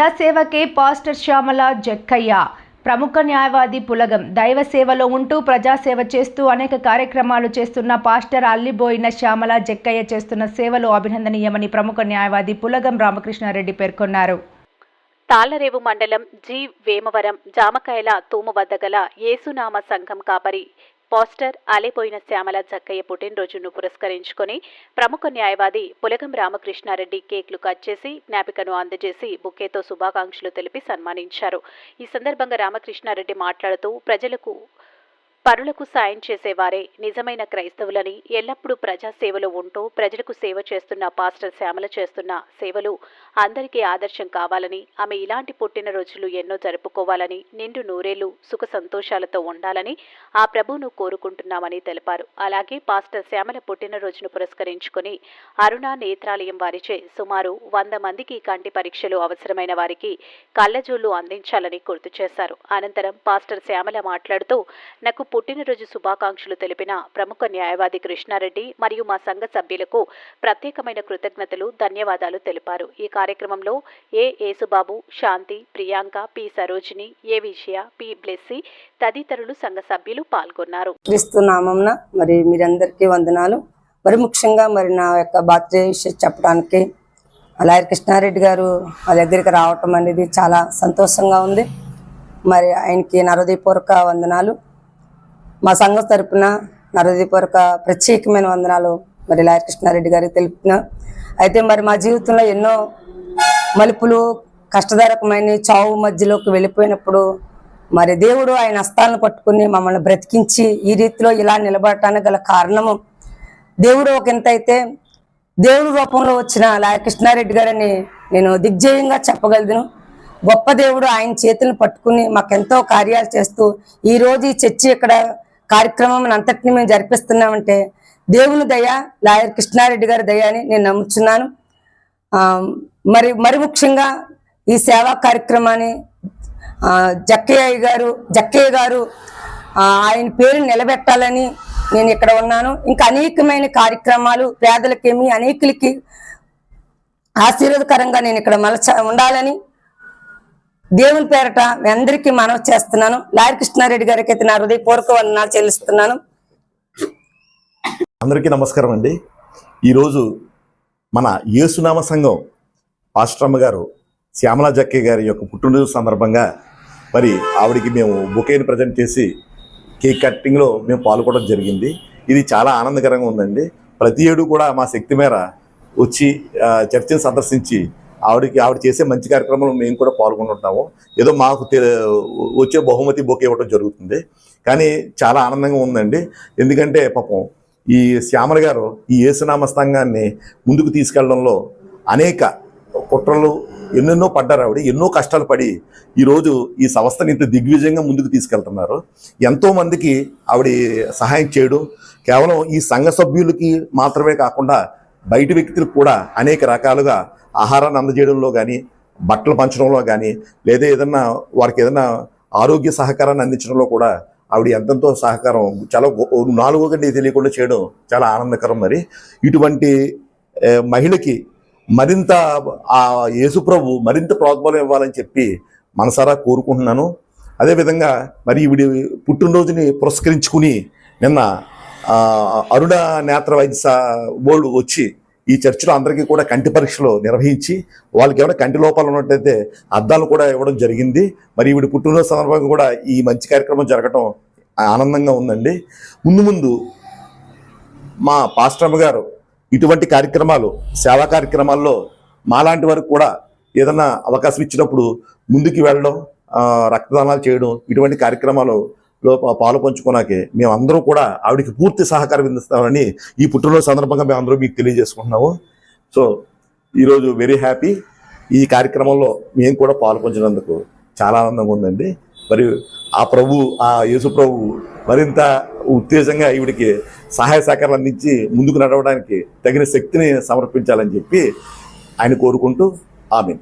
ప్రజాసేవకే pastor Shyamala జక్కయ్య. ప్రముఖ న్యాయవాది పులగం. దైవ సేవలో ఉంటూ ప్రజాసేవ చేస్తూ అనేక కార్యక్రమాలు చేస్తున్న పాస్టర్ అల్లిబోయిన శ్యామల జక్కయ్య చేస్తున్న సేవలు అభినందనీయమని ప్రముఖ న్యాయవాది పులగం రామకృష్ణారెడ్డి పేర్కొన్నారు. తాళ్ళరేవు మండలం జి వేమవరం జామకాయల తూము వద్ద గల యేసునామ సంఘం కాపరి పోస్టర్ ఆలేపోయిన శ్యామల జక్కయ్య పుట్టినరోజును పురస్కరించుకొని ప్రముఖ న్యాయవాది పులగం రామకృష్ణారెడ్డి కేక్లు కట్ చేసి జ్ఞాపికను అందజేసి బుకేతో శుభాకాంక్షలు తెలిపి సన్మానించారు. ఈ సందర్భంగా రామకృష్ణారెడ్డి మాట్లాడుతూ ప్రజలకు పరులకు సాయం చేసేవారే. నిజమైన క్రైస్తవులని ఎల్లప్పుడూ ప్రజాసేవలో ఉంటూ ప్రజలకు సేవ చేస్తున్న పాస్టర్ శ్యామల చేస్తున్న సేవలు అందరికీ ఆదర్శం కావాలని ఆమె ఇలాంటి పుట్టినరోజులు ఎన్నో జరుపుకోవాలని నిండు నూరేళ్ళు సుఖ సంతోషాలతో ఉండాలని ఆ ప్రభువును కోరుకుంటున్నామని తెలిపారు. అలాగే పాస్టర్ శ్యామల పుట్టినరోజును పురస్కరించుకొని అరుణ నేత్రాలయం వారిచే సుమారు వంద మందికి కంటి పరీక్షలు అవసరమైన వారికి కళ్ళజోళ్ళు అందించాలని గుర్తు చేశారు. అనంతరం పాస్టర్ శ్యామల మాట్లాడుతూ నాకు పుట్టినరోజు శుభాకాంక్షలు తెలిపిన ప్రముఖ న్యాయవాది కృష్ణారెడ్డి మరియు మా సంఘ సభ్యులకు ప్రత్యేకమైన కృతజ్ఞతలు ధన్యవాదాలు తెలిపారు. ఈ కార్యక్రమంలో A. Yesubabu Shanti Priyanka P. Sarojini A. Vijaya P. Blessy తదితరులు సంఘ సభ్యులు పాల్గొన్నారు. క్రీస్తు నామంన మరి మీరందరికీ వందనాలు. మరి ముఖ్యంగా మరి నా యొక్క బర్త్డే విషయం చెప్పడానికి అలాగే కృష్ణారెడ్డి గారు మా దగ్గరికి రావటం అనేది చాలా సంతోషంగా ఉంది. మరి ఆయనకి నా హృదయపూర్వక వందనాలు. మా సంఘం తరపున నా హృదయపూర్వక ప్రత్యేకమైన వందనాలు మరి లాయర్ కృష్ణారెడ్డి గారికి తెలుపుతున్నా. అయితే మరి మా జీవితంలో ఎన్నో మలుపులు కష్టదాయకమైన చావు మధ్యలోకి వెళ్ళిపోయినప్పుడు మరి దేవుడు ఆయన హస్తాలను పట్టుకుని మమ్మల్ని బ్రతికించి ఈ రీతిలో ఇలా నిలబడటానికి గల కారణము. దేవుడు ఒక ఎంత అయితే దేవుడి రూపంలో వచ్చిన లాయ కృష్ణారెడ్డి గారని నేను దిగ్జయంగా చెప్పగలను గొప్ప దేవుడు ఆయన చేతులను పట్టుకుని మాకెంతో కార్యాలు చేస్తూ ఈరోజు ఈ చర్చి ఇక్కడ కార్యక్రమం అంతటిని మేము జరిపిస్తున్నామంటే దేవుని దయ లాయర్ కృష్ణారెడ్డి గారి దయ అని నేను నమ్ముచున్నాను. మరి మరి ముఖ్యంగా ఈ సేవా కార్యక్రమాన్ని జక్కయ్య గారు జక్కయ్య గారు ఆయన పేరు నిలబెట్టాలని నేను ఇక్కడ ఉన్నాను. ఇంకా అనేకమైన కార్యక్రమాలు పేదలకేమి అనేకులకి ఆశీర్వాదకరంగా నేను ఇక్కడ మలచ ఉండాలని దేవుని పేరట మీ అందరికీ మనవి చేస్తున్నాను. లాయర్ కృష్ణారెడ్డి గారికి అయితే నా హృదయపూర్వక వందనాలు చెల్లిస్తున్నాను. అందరికీ నమస్కారం అండి. ఈరోజు మన యేసునామ సంఘం ఆశ్రమ గారు శ్యామల జక్కే గారి యొక్క పుట్టినరోజు సందర్భంగా మరి ఆవిడికి మేము బొకేని ప్రజెంట్ చేసి కేక్ కట్టింగ్లో మేము పాల్గొనడం జరిగింది. ఇది చాలా ఆనందకరంగా ఉందండి. ప్రతి ఏడు కూడా మా శక్తి మేర వచ్చి చర్చిని సందర్శించి ఆవిడకి ఆవిడ చేసే మంచి కార్యక్రమంలో మేము కూడా పాల్గొంటుంటాము. ఏదో మాకు వచ్చే బహుమతి బొకే ఇవ్వడం జరుగుతుంది. కానీ చాలా ఆనందంగా ఉందండి. ఎందుకంటే పాపం ఈ శ్యామల గారు ఈ యేసునామ స్థంగాన్ని ముందుకు తీసుకెళ్ళడంలో అనేక కుట్రలు ఎన్నెన్నో పడ్డారు ఆవిడ. ఎన్నో కష్టాలు పడి ఈరోజు ఈ సంస్థని ఇంత దిగ్విజయంగా ముందుకు తీసుకెళ్తున్నారు. ఎంతోమందికి ఆవిడ సహాయం చేయడం కేవలం ఈ సంఘ సభ్యులకి మాత్రమే కాకుండా బయట వ్యక్తులు కూడా అనేక రకాలుగా ఆహారాన్ని అందజేయడంలో కానీ బట్టలు పంచడంలో కానీ లేదా ఏదన్నా వారికి ఏదన్నా ఆరోగ్య సహకారాన్ని అందించడంలో కూడా ఆవిడ ఎంతెంతో సహకారం చాలా నాలుగో గంట తెలియకుండా చేయడం చాలా ఆనందకరం మరి. ఇటువంటి మహిళకి మరింత ఆ యేసుప్రభు మరింత ప్రోద్బలం ఇవ్వాలని చెప్పి మనసారా కోరుకుంటున్నాను. అదేవిధంగా మరి ఈవిడి పుట్టినరోజుని పురస్కరించుకుని నిన్న అరుణ నేత్ర వైద్య సా- బోర్డు వచ్చి ఈ చర్చిలో అందరికీ కూడా కంటి పరీక్షలు నిర్వహించి వాళ్ళకి ఏమైనా కంటి లోపాలు ఉన్నట్టయితే అద్దాలు కూడా ఇవ్వడం జరిగింది. మరి ఈవిడ పుట్టినరోజు సందర్భంగా కూడా ఈ మంచి కార్యక్రమం జరగటం ఆనందంగా ఉందండి. ముందు ముందు మా పాస్టర్మ గారు ఇటువంటి కార్యక్రమాలు సేవా కార్యక్రమాల్లో మాలాంటి వారికి కూడా ఏదైనా అవకాశం ఇచ్చినప్పుడు ముందుకు వెళ్ళడం రక్తదానాలు చేయడం ఇటువంటి కార్యక్రమాలు లో పాలు పంచుకోనాకే మేము అందరూ కూడా ఆవిడకి పూర్తి సహకారం అందిస్తామని ఈ పుట్టినరోజు సందర్భంగా మేము అందరూ మీకు తెలియజేసుకుంటున్నాము. సో ఈరోజు వెరీ హ్యాపీ ఈ కార్యక్రమంలో మేము కూడా పాలు పంచినందుకు చాలా ఆనందంగా ఉందండి. మరి ఆ ప్రభు ఆ యేసు ప్రభు మరింత ఉత్తేజంగా ఈవిడికి సహాయ సహకారాలు అందించి ముందుకు నడవడానికి తగిన శక్తిని సమర్పించాలని చెప్పి ఆయన కోరుకుంటూ ఆమె